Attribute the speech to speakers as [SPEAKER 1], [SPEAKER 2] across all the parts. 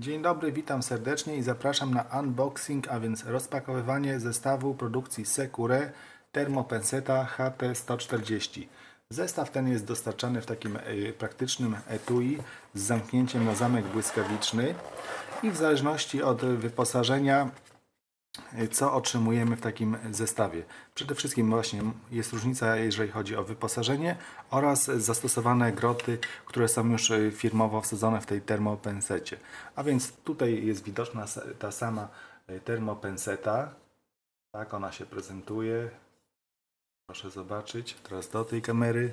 [SPEAKER 1] Dzień dobry, witam serdecznie i zapraszam na unboxing, a więc rozpakowywanie zestawu produkcji Secure Thermopenseta HT140. Zestaw ten jest dostarczany w takim e, praktycznym etui z zamknięciem na zamek błyskawiczny i w zależności od wyposażenia co otrzymujemy w takim zestawie. Przede wszystkim właśnie jest różnica, jeżeli chodzi o wyposażenie oraz zastosowane groty, które są już y, firmowo wsadzone w tej termopensecie. A więc tutaj jest widoczna ta sama y, termopenseta. Tak ona się prezentuje. Proszę zobaczyć teraz do tej kamery.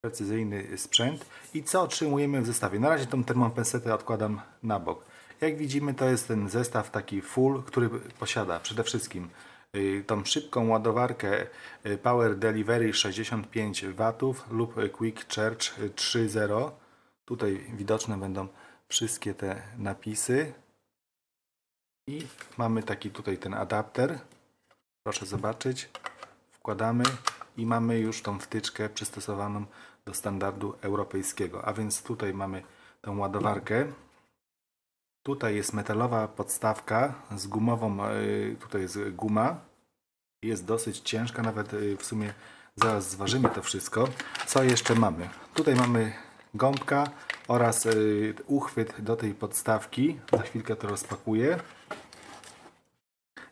[SPEAKER 1] Precyzyjny sprzęt. I co otrzymujemy w zestawie? Na razie tą termopensetę odkładam na bok. Jak widzimy, to jest ten zestaw taki full, który posiada przede wszystkim y, tą szybką ładowarkę y, Power Delivery 65 W lub Quick Charge y, 3.0. Tutaj widoczne będą wszystkie te napisy. I mamy taki tutaj ten adapter. Proszę zobaczyć. Wkładamy i mamy już tą wtyczkę przystosowaną do standardu europejskiego. A więc tutaj mamy tą ładowarkę. Tutaj jest metalowa podstawka z gumową, y, tutaj jest guma. Jest dosyć ciężka, nawet y, w sumie zaraz zważymy to wszystko. Co jeszcze mamy? Tutaj mamy gąbka oraz y, uchwyt do tej podstawki. Za chwilkę to rozpakuję.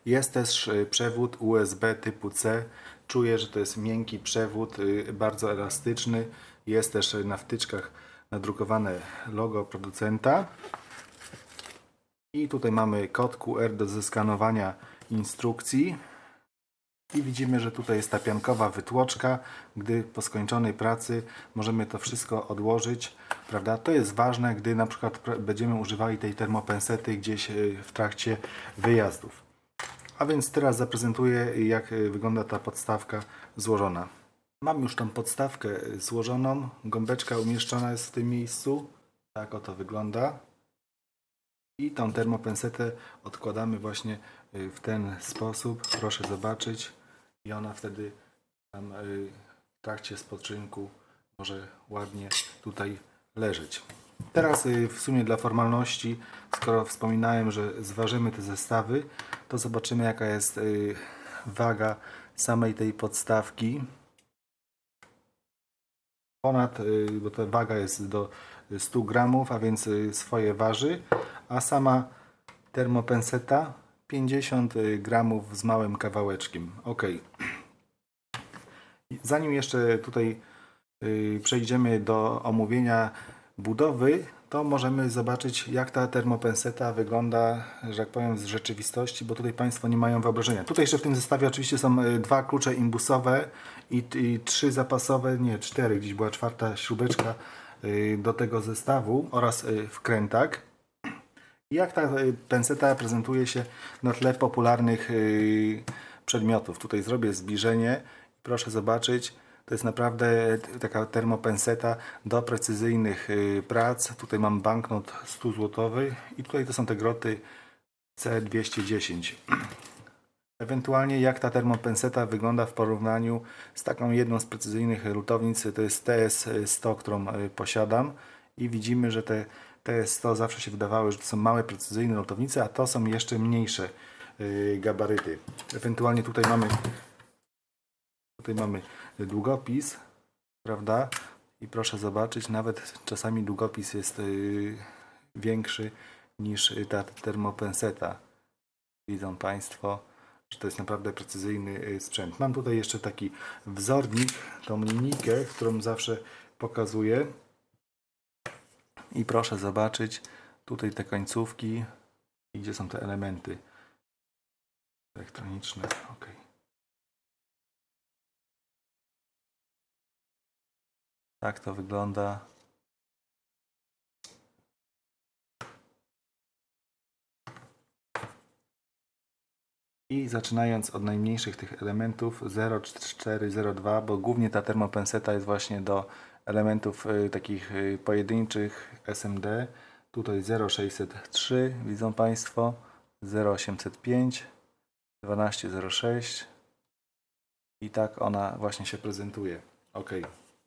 [SPEAKER 1] Jest też przewód USB typu C. Czuję, że to jest miękki przewód, bardzo elastyczny. Jest też na wtyczkach nadrukowane logo producenta. I tutaj mamy kod QR do zeskanowania instrukcji. I widzimy, że tutaj jest ta piankowa wytłoczka, gdy po skończonej pracy możemy to wszystko odłożyć, prawda? To jest ważne, gdy na przykład będziemy używali tej termopensety gdzieś y, w trakcie wyjazdów. A więc teraz zaprezentuję, jak y, wygląda ta podstawka złożona. Mam już tą podstawkę y, złożoną, gąbeczka umieszczona jest w tym miejscu. Tak oto wygląda. I tą termopensetę odkładamy właśnie y, w ten sposób. Proszę zobaczyć. I ona wtedy tam y, w trakcie spoczynku może ładnie tutaj leżeć. Teraz y, w sumie dla formalności, skoro wspominałem, że zważymy te zestawy, to zobaczymy jaka jest waga samej tej podstawki. Ponad, bo ta waga jest do 100 gramów, a więc y, swoje waży, a sama termopenseta 50 gramów z małym kawałeczkiem. Ok. Zanim jeszcze tutaj y, przejdziemy do omówienia budowy, to możemy zobaczyć jak ta termopenseta wygląda, że tak powiem, z rzeczywistości, bo tutaj Państwo nie mają wyobrażenia. Tutaj jeszcze w tym zestawie oczywiście są y, dwa klucze imbusowe i, i trzy zapasowe, nie, cztery, gdzieś była czwarta śrubeczka y, do tego zestawu oraz y, wkrętak. Jak ta y, penseta prezentuje się na tle popularnych y, przedmiotów? Tutaj zrobię zbliżenie. Proszę zobaczyć, to jest naprawdę taka termopenseta do precyzyjnych y, prac. Tutaj mam banknot 100 złotowy i tutaj to są te groty C210. Ewentualnie jak ta termopenseta wygląda w porównaniu z taką jedną z precyzyjnych lutownic, to jest TS100, którą y, posiadam i widzimy, że te TS100 zawsze się wydawały, że to są małe, precyzyjne lutownice, a to są jeszcze mniejsze y, gabaryty. Ewentualnie tutaj mamy tutaj mamy długopis, prawda? I proszę zobaczyć, nawet czasami długopis jest y, większy niż ta termopenseta. Widzą Państwo, że to jest naprawdę precyzyjny y, sprzęt. Mam tutaj jeszcze taki wzornik, tą linijkę, którą zawsze pokazuję. I proszę zobaczyć tutaj te końcówki i gdzie są te elementy elektroniczne. Ok. Tak to wygląda. I zaczynając od najmniejszych tych elementów 0,402, bo głównie ta termopenseta jest właśnie do elementów y, takich y, pojedynczych SMD. Tutaj 0,603 widzą Państwo, 0,805, 12,06 i tak ona właśnie się prezentuje. Ok.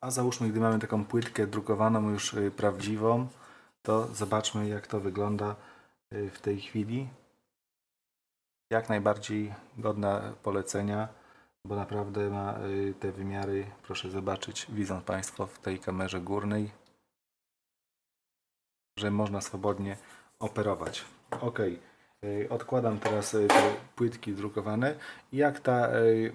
[SPEAKER 1] A załóżmy, gdy mamy taką płytkę drukowaną już y, prawdziwą, to zobaczmy jak to wygląda w tej chwili. Jak najbardziej godna polecenia, bo naprawdę ma y, te wymiary, proszę zobaczyć, widzą Państwo w tej kamerze górnej, że można swobodnie operować. Ok, odkładam teraz y, te płytki drukowane. Jak ta y,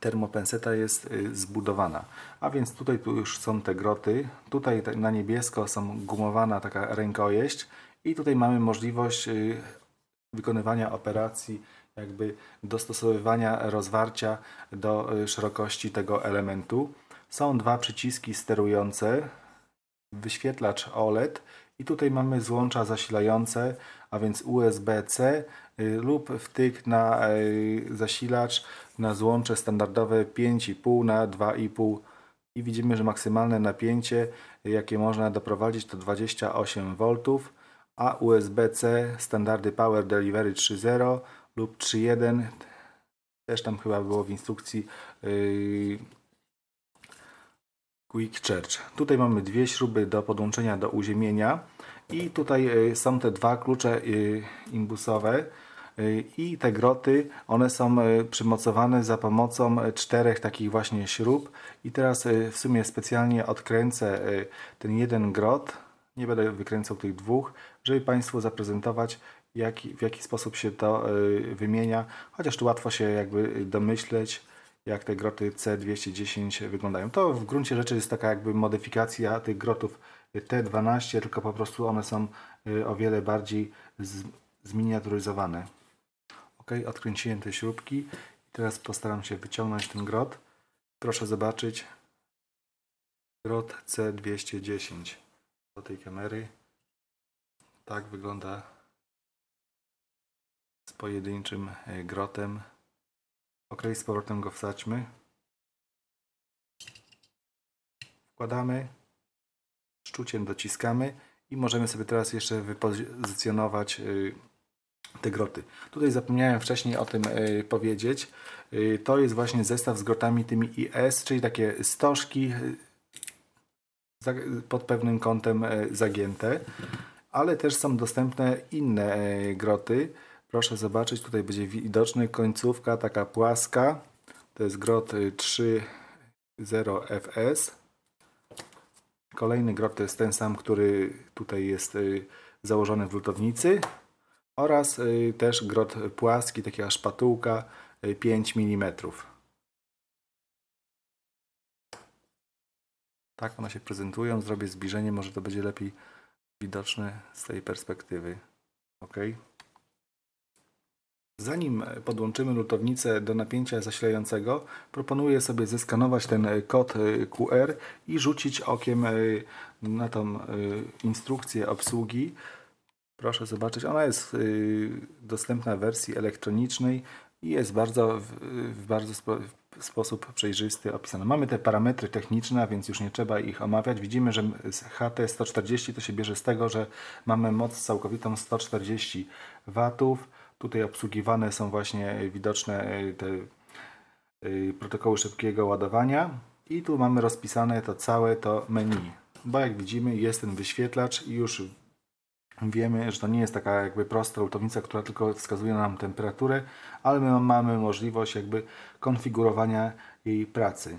[SPEAKER 1] termopenseta jest zbudowana. A więc tutaj tu już są te groty. Tutaj na niebiesko są gumowana taka rękojeść i tutaj mamy możliwość wykonywania operacji jakby dostosowywania rozwarcia do y, szerokości tego elementu. Są dwa przyciski sterujące, wyświetlacz OLED i tutaj mamy złącza zasilające, a więc USB-C y, lub wtyk na y, zasilacz na złącze standardowe 5,5 na 2,5 i widzimy, że maksymalne napięcie jakie można doprowadzić to 28 V, a USB-C standardy Power Delivery 3.0 lub 3.1 też tam chyba było w instrukcji yy, Quick Charge. Tutaj mamy dwie śruby do podłączenia do uziemienia. I tutaj y, są te dwa klucze y, imbusowe. I te groty, one są przymocowane za pomocą czterech takich właśnie śrub. I teraz w sumie specjalnie odkręcę ten jeden grot, nie będę wykręcał tych dwóch, żeby Państwu zaprezentować jaki, w jaki sposób się to y, wymienia, chociaż tu łatwo się jakby domyśleć jak te groty C210 wyglądają. To w gruncie rzeczy jest taka jakby modyfikacja tych grotów T12, tylko po prostu one są y, o wiele bardziej z, zminiaturyzowane. Ok, odkręciłem te śrubki i teraz postaram się wyciągnąć ten grot. Proszę zobaczyć grot C210 do tej kamery. Tak wygląda z pojedynczym y, grotem. Ok, z powrotem go wsadźmy. Wkładamy, szczuciem dociskamy i możemy sobie teraz jeszcze wypozycjonować y, te groty. Tutaj zapomniałem wcześniej o tym y, powiedzieć. To jest właśnie zestaw z grotami tymi IS, czyli takie stożki pod pewnym kątem y, zagięte, ale też są dostępne inne y, groty. Proszę zobaczyć, tutaj będzie widoczny końcówka taka płaska. To jest grot y, 3.0 FS. Kolejny grot to jest ten sam, który tutaj jest y, założony w lutownicy. Oraz y, też grot płaski, taka szpatułka y, 5 mm. Tak one się prezentują. Zrobię zbliżenie, może to będzie lepiej widoczne z tej perspektywy. Ok. Zanim podłączymy lutownicę do napięcia zasilającego, proponuję sobie zeskanować ten kod e, QR i rzucić okiem e, na tą e, instrukcję obsługi. Proszę zobaczyć, ona jest dostępna w wersji elektronicznej i jest bardzo w, bardzo sposób przejrzysty opisana. Mamy te parametry techniczne, a więc już nie trzeba ich omawiać. Widzimy, że z HT140 to się bierze z tego, że mamy moc całkowitą 140 watów. Tutaj obsługiwane są właśnie widoczne y, te y, protokoły szybkiego ładowania i tu mamy rozpisane to całe to menu. Bo jak widzimy jest ten wyświetlacz i już wiemy, że to nie jest taka jakby prosta lutownica, która tylko wskazuje nam temperaturę, ale my mamy możliwość jakby konfigurowania jej pracy.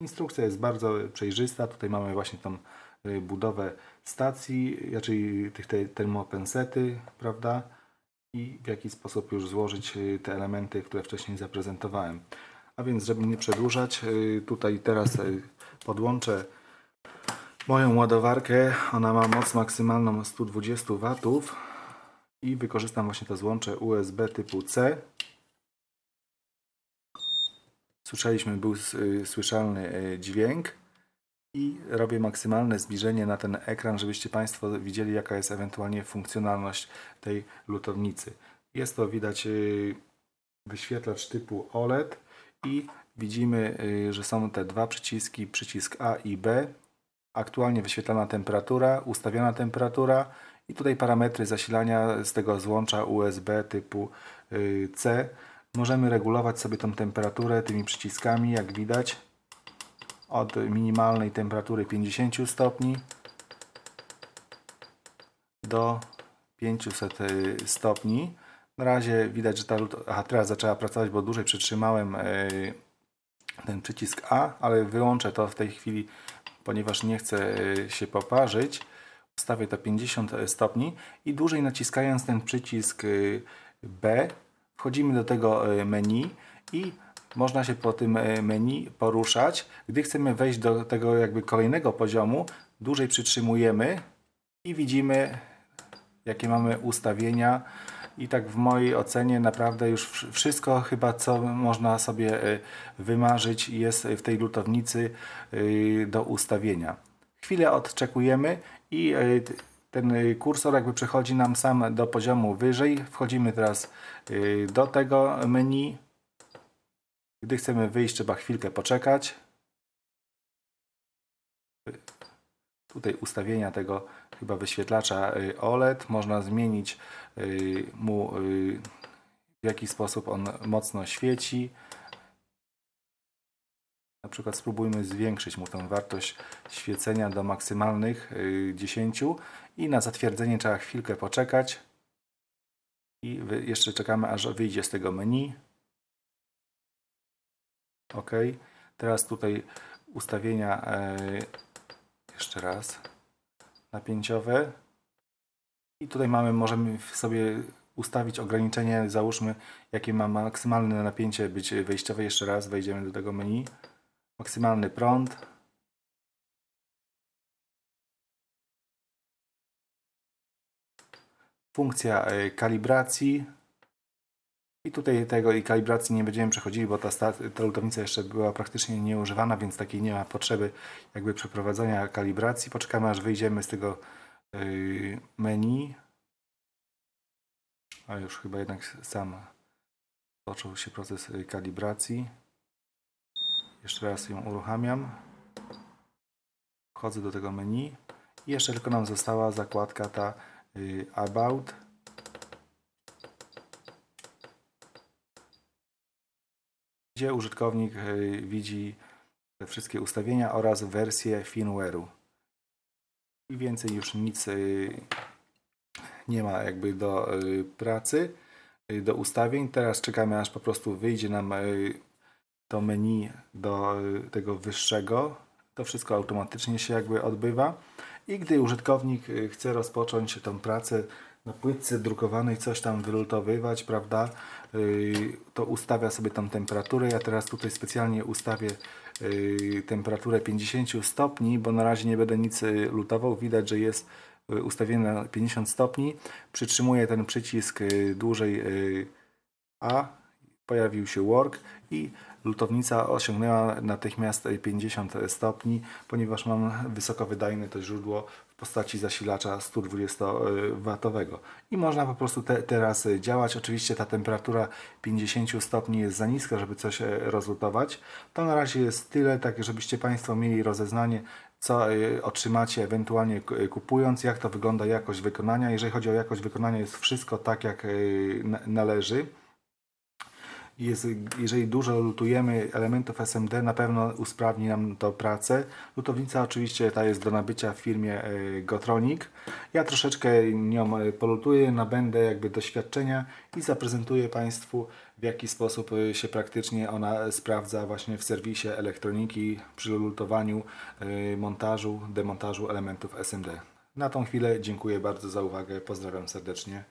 [SPEAKER 1] Instrukcja jest bardzo przejrzysta. Tutaj mamy właśnie tą y, budowę stacji, czyli tych te, termopensety, prawda? I w jaki sposób już złożyć y, te elementy, które wcześniej zaprezentowałem. A więc, żeby nie przedłużać, y, tutaj teraz podłączę moją ładowarkę. Ona ma moc maksymalną 120 W i wykorzystam właśnie to złącze USB typu C. Słyszeliśmy, był y, słyszalny y, dźwięk i robię maksymalne zbliżenie na ten ekran, żebyście Państwo widzieli, jaka jest ewentualnie funkcjonalność tej lutownicy. Jest to widać y, wyświetlacz typu OLED i widzimy, że są te dwa przyciski, przycisk A i B. Aktualnie wyświetlana temperatura, ustawiona temperatura i tutaj parametry zasilania z tego złącza USB typu y, C. Możemy regulować sobie tą temperaturę tymi przyciskami, jak widać od minimalnej temperatury 50 stopni do 500 stopni. Na razie widać, że ta. Aha, teraz zaczęła pracować, bo dłużej przytrzymałem e, ten przycisk A, ale wyłączę to w tej chwili, ponieważ nie chcę e, się poparzyć. Ustawię to 50 stopni i dłużej naciskając ten przycisk y, B wchodzimy do tego menu i można się po tym menu poruszać. Gdy chcemy wejść do tego jakby kolejnego poziomu, dłużej przytrzymujemy i widzimy jakie mamy ustawienia i tak w mojej ocenie naprawdę już wsz- wszystko chyba co można sobie y, wymarzyć jest w tej lutownicy y, do ustawienia. Chwilę odczekujemy i t- ten kursor jakby przechodzi nam sam do poziomu wyżej. Wchodzimy teraz do tego menu. Gdy chcemy wyjść trzeba chwilkę poczekać. Tutaj ustawienia tego chyba wyświetlacza y, OLED. Można zmienić y, mu y, w jaki sposób on mocno świeci. Na przykład spróbujmy zwiększyć mu tę wartość świecenia do maksymalnych y, 10 i na zatwierdzenie trzeba chwilkę poczekać. I jeszcze czekamy aż wyjdzie z tego menu. OK. Teraz tutaj ustawienia jeszcze raz napięciowe. I tutaj mamy, możemy sobie ustawić ograniczenie, załóżmy jakie ma maksymalne napięcie być wejściowe. Jeszcze raz wejdziemy do tego menu. Maksymalny prąd. Funkcja e, kalibracji. I tutaj tego i kalibracji nie będziemy przechodzili, bo ta, ta lutownica jeszcze była praktycznie nieużywana, więc takiej nie ma potrzeby jakby przeprowadzenia kalibracji. Poczekamy aż wyjdziemy z tego yy, menu. A już chyba jednak sam zaczął się proces yy, kalibracji. Jeszcze raz ją uruchamiam. Wchodzę do tego menu. I jeszcze tylko nam została zakładka ta yy, About. Gdzie użytkownik y, widzi te wszystkie ustawienia oraz wersję firmware'u. I więcej już nic y, nie ma jakby do y, pracy, do ustawień. Teraz czekamy aż po prostu wyjdzie nam to menu do tego wyższego. To wszystko automatycznie się jakby odbywa. I gdy użytkownik chce rozpocząć tą pracę na płytce drukowanej, coś tam wylutowywać, prawda, y, to ustawia sobie tam temperaturę. Ja teraz tutaj specjalnie ustawię y, temperaturę 50 stopni, bo na razie nie będę nic y, lutował. Widać, że jest ustawione na 50 stopni. Przytrzymuję ten przycisk dłużej A, pojawił się work i lutownica osiągnęła natychmiast 50 stopni, ponieważ mam wysokowydajne to źródło w postaci zasilacza 120W. I można po prostu te, teraz działać. Oczywiście ta temperatura 50 stopni jest za niska, żeby coś e, rozlutować. To na razie jest tyle, tak żebyście Państwo mieli rozeznanie, co e, otrzymacie ewentualnie k- kupując, jak to wygląda jakość wykonania. Jeżeli chodzi o jakość wykonania, jest wszystko tak, jak e, na- należy jest, jeżeli dużo lutujemy elementów SMD, na pewno usprawni nam to pracę. Lutownica oczywiście ta jest do nabycia w firmie e, Gotronic. Ja troszeczkę nią e, polutuję, nabędę jakby doświadczenia i zaprezentuję Państwu w jaki sposób e, się praktycznie ona sprawdza właśnie w serwisie elektroniki przy lutowaniu, montażu, demontażu elementów SMD. Na tą chwilę dziękuję bardzo za uwagę, pozdrawiam serdecznie.